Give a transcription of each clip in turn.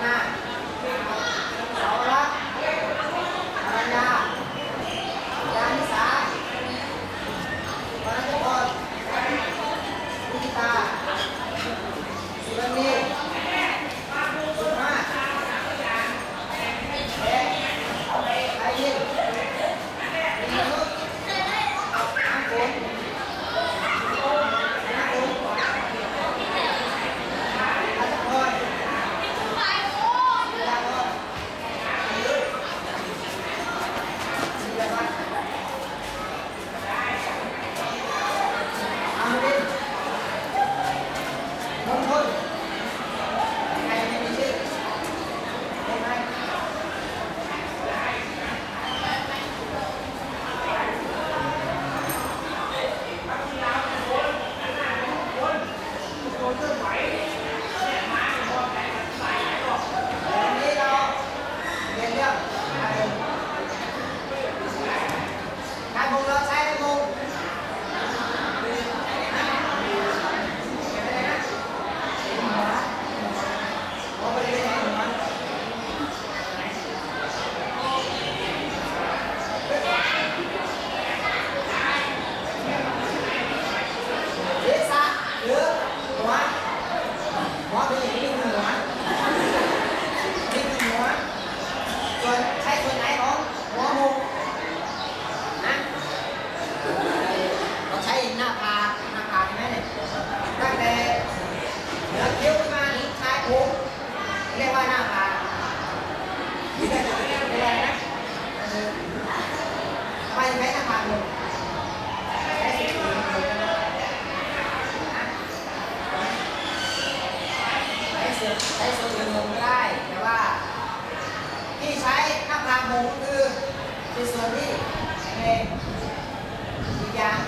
好。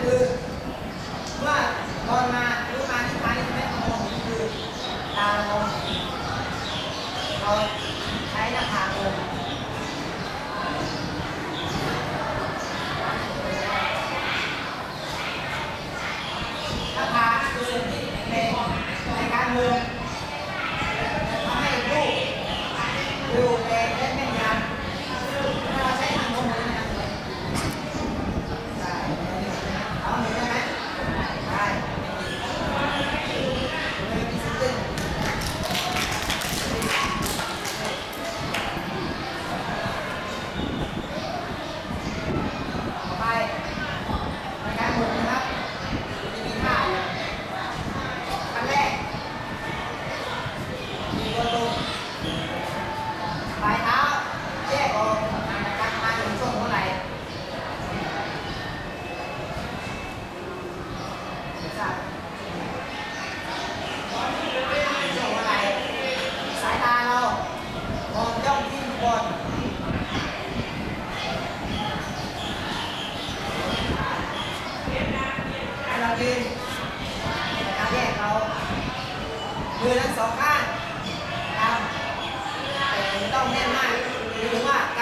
คือเมื่อตอนมาหรือมาที่ท้ายไแม่มองนี้คือตามองเรา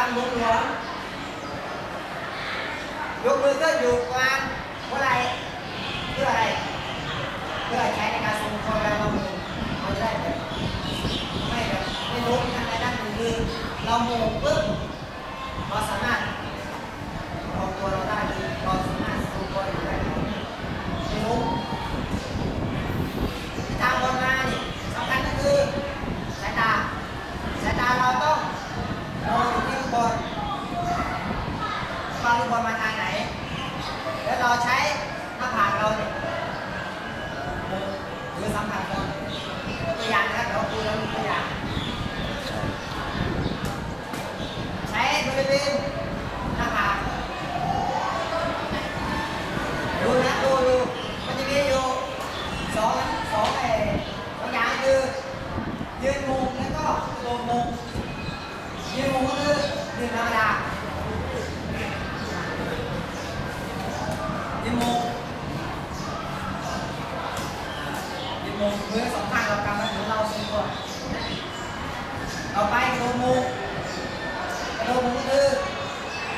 bằng một nữa dục được cái dục quan có này cứ là này cứ là trái này cả sùng coi ra lòng mù coi ra này ไม่แบบไม่รู้ทางไหนนั่นคือเราโมงปุ๊บเราสามารถเอาตัวเราได้ ยืนมุมยินมุมือสองข้างเรากำไว้เราสี่คนต่อไประโดดมุมกระโดดมุคือ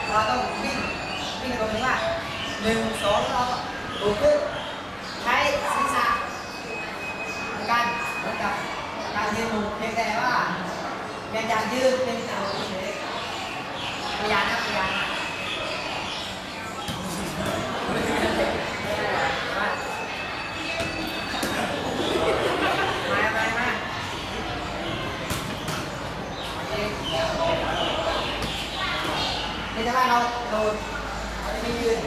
เราต้องวิ่งวิ่งตรงนี้งว่าหนึ่งสองเราตัวขึ้นใช้ศีรษะการเหมือนกับการยืนมุมเพียงแต่ว่าเป็นการยืดเป็นการเฉยพยานนะพยานนะ คือถ้เราเราไม่ยืน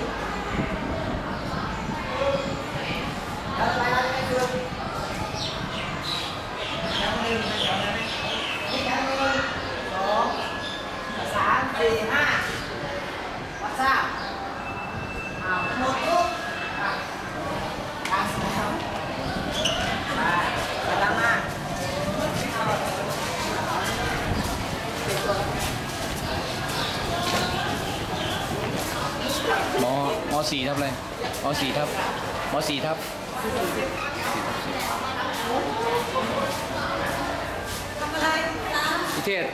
สี่ทับอะไรมสี่ทับมสี่ทับพิเทศ